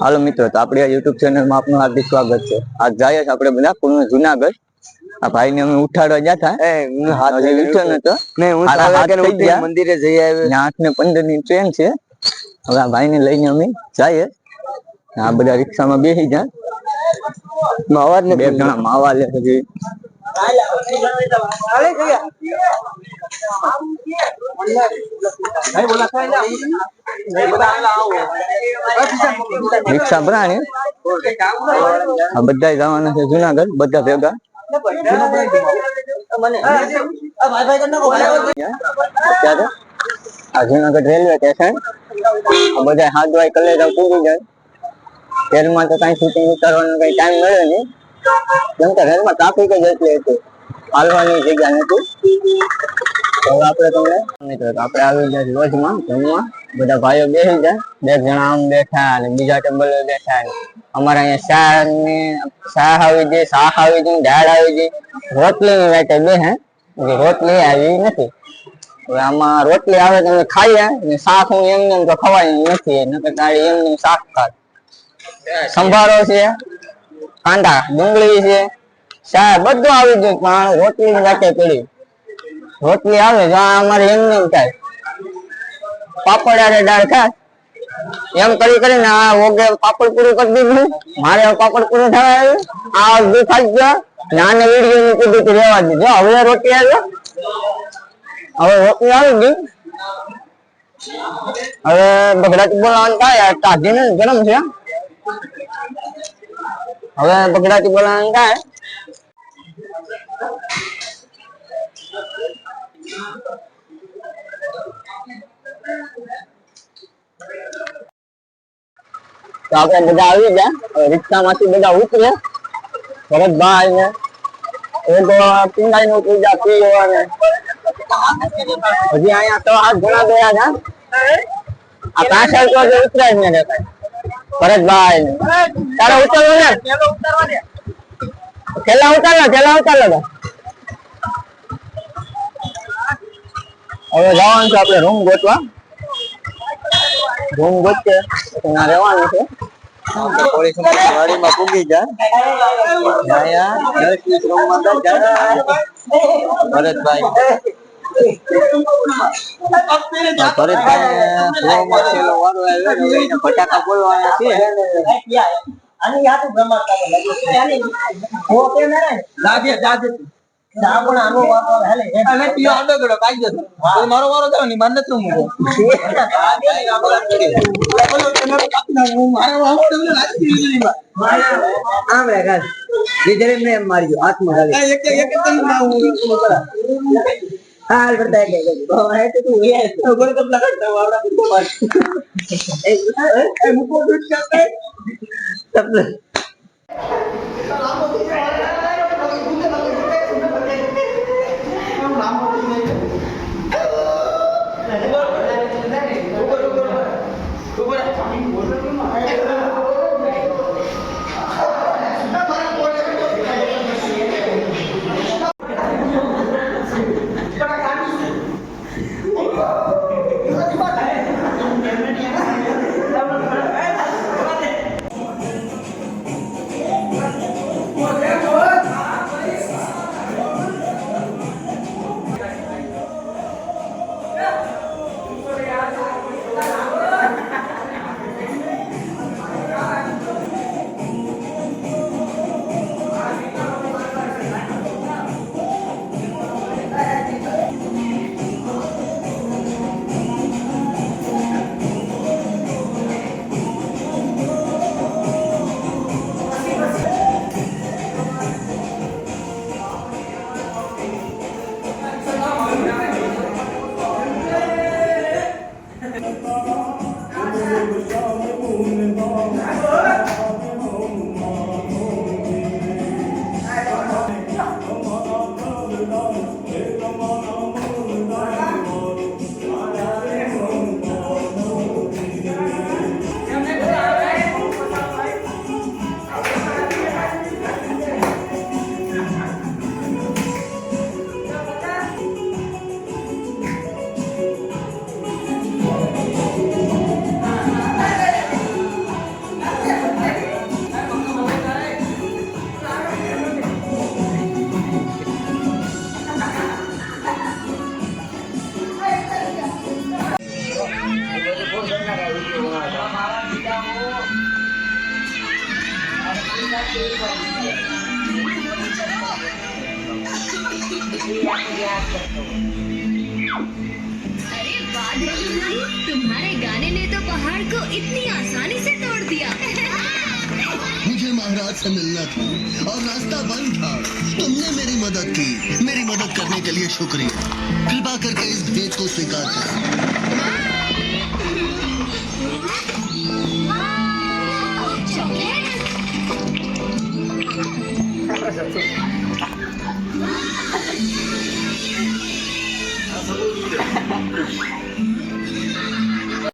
હાલો મિત્રો તો આપણી આ યુટ્યુબ ચેનલમાં આપનું હાર્દિક સ્વાગત છે. આજ જાય છે આપણે બધા પૂર્ણ જુનાગઢ. આ ભાઈ ને અમે ઉઠાડવા ગયા હતા એ હું હાથ ઉઠ્યો નતો નહીં હું સાડા. મંદિરે જઈ આવ્યો. આઠ ને પંદરની ટ્રેન છે. હવે આ ભાઈ ને લઈને અમે જઈએ. આ બધા રિક્ષામાં બેસી જાય અવાજ બે જણા માવા લે હજી બધા જવાના છે જુનાગઢ, બધા ભેગા. આ જુનાગઢ રેલવે સ્ટેશન, આ બધા હાથ વાય કલેજા પૂરી જાય. રેલમાં તો કઈ શૂટિંગ ઉતારવાનો કઈ ટાઈમ મળ્યો નહીં. કેમ કે રેલમાં ટ્રાફિક જ એટલી હતી. હાલવાની જગ્યા નથી. હવે આપણે તમને, મિત્રો આપણે આવી ગયા લોજમાં જમવા. બધા ભાઈઓ બેસી ગયા બે જણા આમ બેઠા અને બીજા ટેબલ બેઠા અમારે અહીંયા ને શાક આવી ગઈ, શાહ આવી ગઈ, દાળ આવી ગઈ. રોટલી ની વાટે બે હે રોટલી આવી નથી. હવે આમાં રોટલી આવે તમે ખાઈએ ને શાક હું એમ તો ખવાય નથી. નકર એમને એમ શાક ખાત સંભારો છે, કાંદા, ડુંગળી છે, શાક બધું આવી ગયું, પણ રોટલી ની વાટે પડી. રોટલી આવે તો અમારે એમને એમ થાય. પાપડ આરે દાળ ખાય એમ કરી કરીને આ ઓગે પાપડ પૂરું કરી દીધું. મારે પાપડ પૂરું થવા આવ્યું. આ અડધું ખાઈ ગયો. નાને વીડિયો ની કીધું કે રેવા દીધો હવે રોટલી આવ્યો હવે રોટલી આવી ગઈ. હવે બગડાટી બોલાવાનું થાય. તાજી ને ગરમ છે. હવે બગડાટી બોલાવાનું થાય. તો આપણે બધા આવી ગયા. હવે રિક્ષામાંથી બધા ઉતરે ભરતભાઈ ને, એ તો પિંડાઈ નું પૂજા પીવો ને હજી અહીંયા તો હાથ ઘણા ગયા હતા આ પાછળ તો હજી ઉતરે જ ને દેખાય. ભરતભાઈ ને. તારે ઉતરવું ને છેલ્લા ઉતાર લો છેલ્લા ઉતાર લો તો. હવે જવાનું છે આપણે રૂમ ગોતવા. રૂમ ગોતે ત્યાં રહેવાનું છે. પોલીસ ગાડીમાં પૂગી જાય ફટાકા બોલવાના છે મારો વારો થયો ને મારે મૂકો ગાલ એમ માર્યો હાથમાં હાલ પડતા એક. તો તું એ ગોળ કપલા કરતા હોય, આવડા માર. એ, એ, તપલે. 네. अरे भाई तुम्हारे गाने ने तो पहाड़ को इतनी आसानी से तोड़ दिया। मुझे महाराज से मिलना था और रास्ता बंद था। तुमने मेरी मदद की। मेरी मदद करने के लिए शुक्रिया। कृपा करके इस भेद को स्वीकार करो। あ、サポートいる？